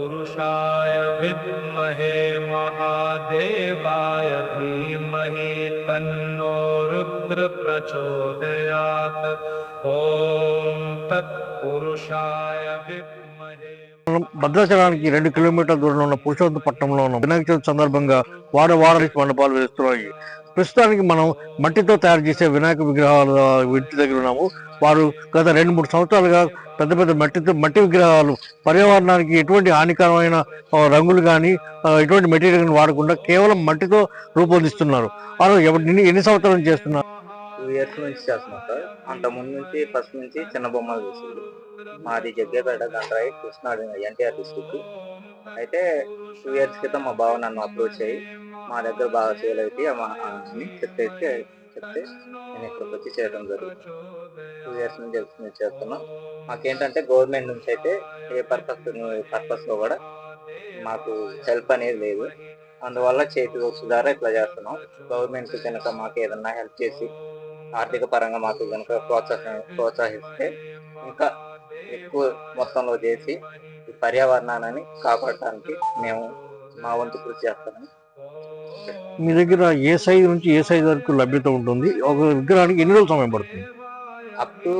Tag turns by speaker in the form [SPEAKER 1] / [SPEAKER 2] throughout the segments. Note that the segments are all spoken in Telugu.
[SPEAKER 1] तत्पुरुषाय विद्महे महादेवाय धीमहि तन्नो रुद्र प्रचोदयात् ॐ तत्पुरुषाय विद्महे
[SPEAKER 2] మనం భద్రాచలానికి రెండు కిలోమీటర్ల దూరంలో ఉన్న పురుషోత్తపట్నంలో ఉన్న వినాయక చవితి సందర్భంగా వాడ వాడ మండపాలు వేస్తున్నాయి ప్రస్తుతానికి మనం మట్టితో తయారు చేసే వినాయక విగ్రహాలు ఇంటి దగ్గర ఉన్నాము. వారు గత రెండు మూడు సంవత్సరాలుగా పెద్ద పెద్ద మట్టితో మట్టి విగ్రహాలు పర్యావరణానికి ఎటువంటి హానికరమైన రంగులు కానీ ఎటువంటి మెటీరియల్ వాడకుండా కేవలం మట్టితో రూపొందిస్తున్నారు. వారు ఎవరిని ఎన్ని ఎన్ని సంవత్సరాలు చేస్తున్నారు?
[SPEAKER 3] టూ ఇయర్స్ నుంచి చేస్తున్నాం సార్. అంత ముందు నుంచి ఫస్ట్ నుంచి చిన్న బొమ్మలు వేసేది మాది జగ్గేపేట గండ్రాయి కృష్ణాడు ఎన్టీఆర్ డిస్టిక్ అయితే టూ ఇయర్స్ క్రితం మా బావ నన్ను అప్రోచ్ అయ్యి మా దగ్గర బాగా సేల్ అయితే మా అని చెప్పేసి చెప్తే నేను ఇక్కడికి వచ్చి చేయడం జరుగుతుంది. టూ ఇయర్స్ నుంచి చేస్తు- చేస్తున్నాం. మాకేంటంటే గవర్నమెంట్ నుంచి అయితే ఏ పర్పస్ పర్పస్లో కూడా మాకు హెల్ప్ అనేది లేదు. అందువల్ల చేతి వర్క్స్ ద్వారా ఇట్లా చేస్తున్నాం. గవర్నమెంట్ కనుక మాకు ఏదన్నా హెల్ప్ చేసి ఆర్థిక పరంగా మాకు కనుక ప్రోత్సాహం ప్రోత్సహిస్తే ఇంకా ఎక్కువ మొత్తంలో చేసి ఈ పర్యావరణాన్ని కాపాడటానికి మేము మా వంతు కృషి చేస్తాము
[SPEAKER 2] మీ దగ్గర ఏ సైజు నుంచి ఏ సైజు వరకు లభ్యత ఉంటుంది? ఒక విగ్రహానికి ఎన్ని రోజులు సమయం పడుతుంది?
[SPEAKER 3] అప్ టు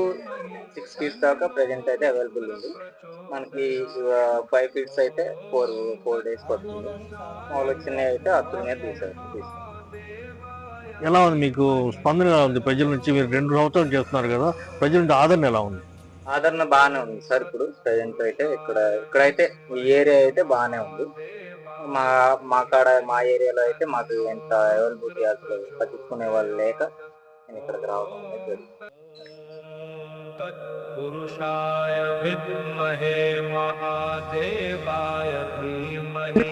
[SPEAKER 3] సిక్స్ ఫీట్స్ దాకా ప్రజెంట్ అయితే అవైలబుల్ ఉంది. మనకి ఫైవ్ ఫీట్స్ అయితే ఫోర్ ఫోర్ డేస్ పడుతుంది. మామూలుగా చిన్నవి అయితే అప్ టు తీసారు తీసారు
[SPEAKER 2] ఎలా ఉంది మీకు? స్పందన ఎలా ఉంది? ప్రజల నుంచి మీరు రెండు సంవత్సరాలు చేస్తున్నారు కదా ప్రజల నుంచి ఆదరణ ఎలా ఉంది?
[SPEAKER 3] ఆదరణ బాగానే ఉంది సార్ ఇప్పుడు. ప్రజెంట్ అయితే ఇక్కడ ఇక్కడైతే ఈ ఏరియా అయితే బాగానే ఉంది. మా మా కాడ మా ఏరియాలో అయితే మాకు ఎంత అవైలబిలిటీ అసలు పట్టించుకునే వాళ్ళు లేక నేను ఇక్కడికి రావడం జరిగింది
[SPEAKER 1] పురుషాయ విద్మహే మహాదేవాయ ధీమహే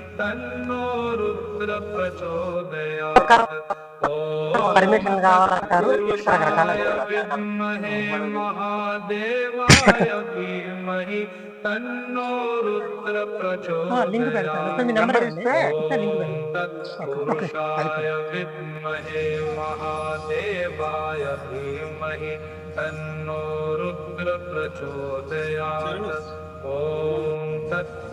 [SPEAKER 4] పర్మిషన్ కావాలంటారు
[SPEAKER 1] ఎక్స్ట్రా కట్టాలి
[SPEAKER 4] లింక్ పెడతాను మీ నెంబర్ ఇస్తే లింక్ పెడతాను
[SPEAKER 1] ఓం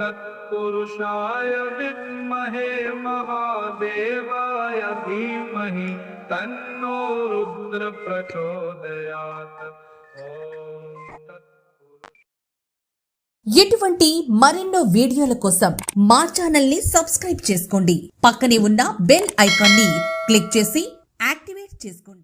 [SPEAKER 1] तत्पुरुषाय विद्महे महादेवाय धीमहि तन्नो रुद्र प्रचोदयात् ॐ तत्पुरुषाय
[SPEAKER 5] ఇటువంటి మరెన్నో వీడియోల కోసం మా ఛానల్ ని సబ్స్క్రైబ్ చేసుకోండి పక్కనే ఉన్న బెల్ ఐకాన్ ని క్లిక్ చేసి యాక్టివేట్ చేసుకోండి